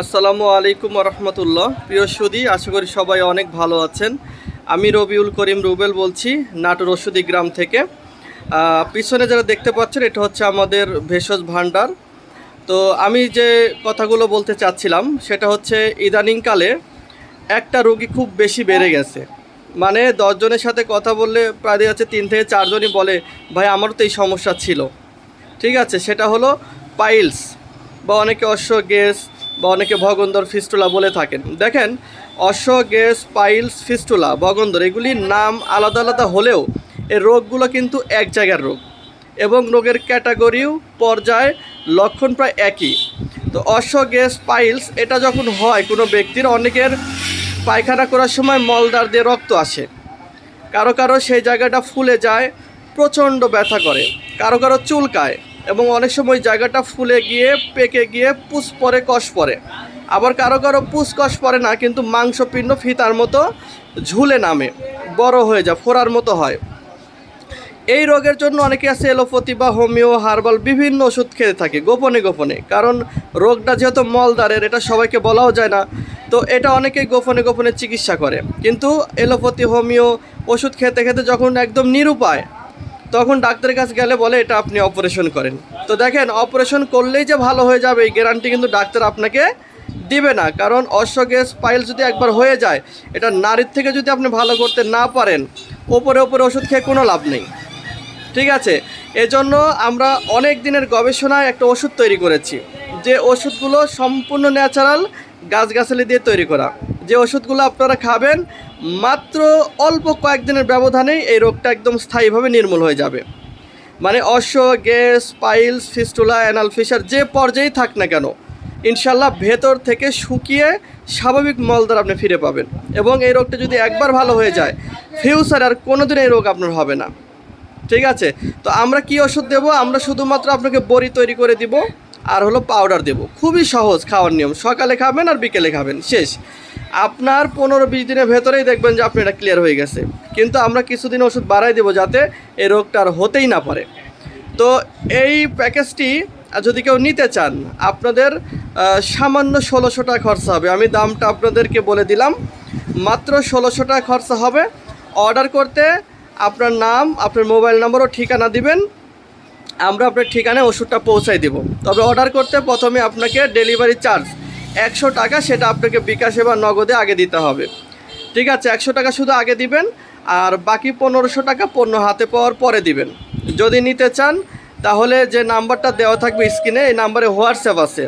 আসসালামু আলাইকুম রহমতুল্লাহ। প্রিয় সুদী, আশা করি সবাই অনেক ভালো আছেন। আমি রবিউল করিম রুবেল বলছি নাটোর ওষুধি গ্রাম থেকে। পিছনে যারা দেখতে পাচ্ছেন, এটা হচ্ছে আমাদের ভেষজ ভাণ্ডার। তো আমি যে কথাগুলো বলতে চাচ্ছিলাম, সেটা হচ্ছে ইদানিংকালে একটা রোগী খুব বেশি বেড়ে গেছে। মানে দশজনের সাথে কথা বললে প্রায় যাচ্ছে তিন থেকে চারজনই বলে, ভাই, আমারও তো এই সমস্যা ছিল। ঠিক আছে, সেটা হলো পাইলস বা অনেকে অশ্ব গ্যাস বা অনেকে ভগন্দর ফিস্টুলা বলে থাকেন। দেখেন অশ্ব গ্যাস পাইলস, ফিস্টুলা, ভগন্দর, এগুলির নাম আলাদা আলাদা হলেও এই রোগগুলো কিন্তু এক জায়গার রোগ। এবং রোগের ক্যাটাগরিও, পর্যায়, লক্ষণ প্রায় একই। তো অশ্ব গ্যাস পাইলস, এটা যখন হয় কোনো ব্যক্তির, অনেকের পায়খানা করার সময় মলদার দিয়ে রক্ত আসে। কারও কারও সেই জায়গাটা ফুলে যায়, প্রচণ্ড ব্যথা করে। কারও কারও চুলকায়। এবং অনেক সময় জায়গাটা ফুলে গিয়ে, পেকে গিয়ে পুষ পরে, কষ পরে। আবার কারও কারও পুষ, কষ পরে না, কিন্তু মাংসপিণ্ড ফিতার মতো ঝুলে নামে, বড় হয়ে যায়, ফোড়ার মতো হয়। এই রোগের জন্য অনেকে আছে এলোপ্যাথি বা হোমিও, হার্বাল, বিভিন্ন ওষুধ খেতে থাকে, গোপনে গোপনে। কারণ রোগটা যেহেতু মলদারের এটা সবাইকে বলাও যায় না, তো এটা অনেকেই গোপনে গোপনে চিকিৎসা করে। কিন্তু এলোপ্যাথি, হোমিও ওষুধ খেতে খেতে যখন একদম নিরুপায় তখন ডাক্তারের কাছে গেলে বলে, এটা আপনি অপারেশন করেন। তো দেখেন অপারেশন করলেই যে ভালো হয়ে যাবে, এই গ্যারান্টি কিন্তু ডাক্তার আপনাকে দিবে না। কারণ অশ্ব গ্যাস পাইল যদি একবার হয়ে যায়, এটা নারীর থেকে যদি আপনি ভালো করতে না পারেন, ওপরে ওপরে ওষুধ খেয়ে কোনো লাভ নেই। ঠিক আছে? এজন্য আমরা অনেক দিনের গবেষণায় একটা ওষুধ তৈরি করেছি। যে ওষুধগুলো সম্পূর্ণ ন্যাচারাল গাছগাছালি দিয়ে তৈরি করা। যে ওষুধগুলো আপনারা খাবেন, মাত্র অল্প কয়েকদিনের ব্যবধানেই এই রোগটা একদম স্থায়ীভাবে নির্মূল হয়ে যাবে। মানে অশ্ব, gas, piles, fistula, anal fissure, যে পর্যায়েই থাক না কেন, ইনশাল্লাহ ভেতর থেকে শুকিয়ে স্বাভাবিক মলদার আপনি ফিরে পাবেন। এবং এই রোগটা যদি একবার ভালো হয়ে যায়, ফিউচার আর কোনোদিন এই রোগ আপনার হবে না। ঠিক আছে? তো আমরা কি ওষুধ দেবো? আমরা শুধুমাত্র আপনাকে বড়ি তৈরি করে দিব, আর হলো পাউডার দেব। খুবই সহজ খাওয়ার নিয়ম। সকালে খাবেন আর বিকেলে খাবেন। শেষ। আপনার পনেরো বিশ দিনের ভেতরেই দেখবেন যে আপনি এটা ক্লিয়ার হয়ে গেছে। কিন্তু আমরা কিছুদিন ওষুধ বাড়াই দেবো যাতে এই রোগটা আর হতেই না পারে। তো এই প্যাকেজটি যদি কেউ নিতে চান, আপনাদের সামান্য ষোলোশো টাকা খরচা হবে। আমি দামটা আপনাদেরকে বলে দিলাম। মাত্র ষোলোশো টাকা খরচা হবে। অর্ডার করতে আপনার নাম, আপনার মোবাইল নাম্বার ও ঠিকানা দিবেন। আমরা আপনার ঠিকানায় ওষুধটা পৌঁছাই দেব। তবে অর্ডার করতে প্রথমে আপনাকে ডেলিভারি চার্জ একশো টাকা সেটা আপনাকে বিকাশে বা নগদে আগে দিতে হবে। ঠিক আছে, একশো টাকা শুধু আগে দিবেন আর বাকি পনেরোশো টাকা পণ্য হাতে পাওয়ার পরে দিবেন। যদি নিতে চান, তাহলে যে নাম্বারটা দেওয়া থাকবে স্ক্রিনে, এই নাম্বারে হোয়াটসঅ্যাপ আছে।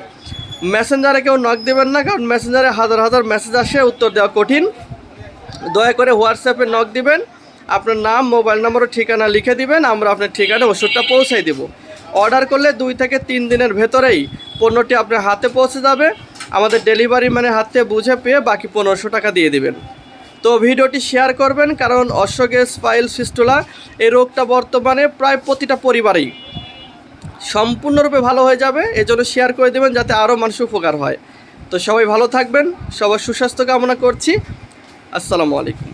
মেসেঞ্জারে কেউ নক দেবেন না, কারণ মেসেঞ্জারে হাজার হাজার মেসেজ আসে, উত্তর দেওয়া কঠিন। দয়া করে হোয়াটসঅ্যাপে নক দিবেন, আপনার নাম, মোবাইল নম্বর ঠিকানা লিখে দিবেন, আমরা আপনার ঠিকানা ওষুধটা পৌঁছাই দেব। অর্ডার করলে দুই থেকে তিন দিনের ভেতরেই পণ্যটি আপনার হাতে পৌঁছে যাবে। আমাদের ডেলিভারি ম্যানের হাতে বুঝে পেয়ে বাকি পনেরোশো টাকা দিয়ে দেবেন। তো ভিডিওটি শেয়ার করবেন, কারণ অশোকের স্পাইল সিস্টোলা এই রোগটা বর্তমানে প্রায় প্রতিটা পরিবারেই সম্পূর্ণরূপে ভালো হয়ে যাবে, এজন্য শেয়ার করে দেবেন যাতে আরও মানুষ উপকার হয়। তো সবাই ভালো থাকবেন, সবার সুস্বাস্থ্য কামনা করছি। আসসালামু আলাইকুম।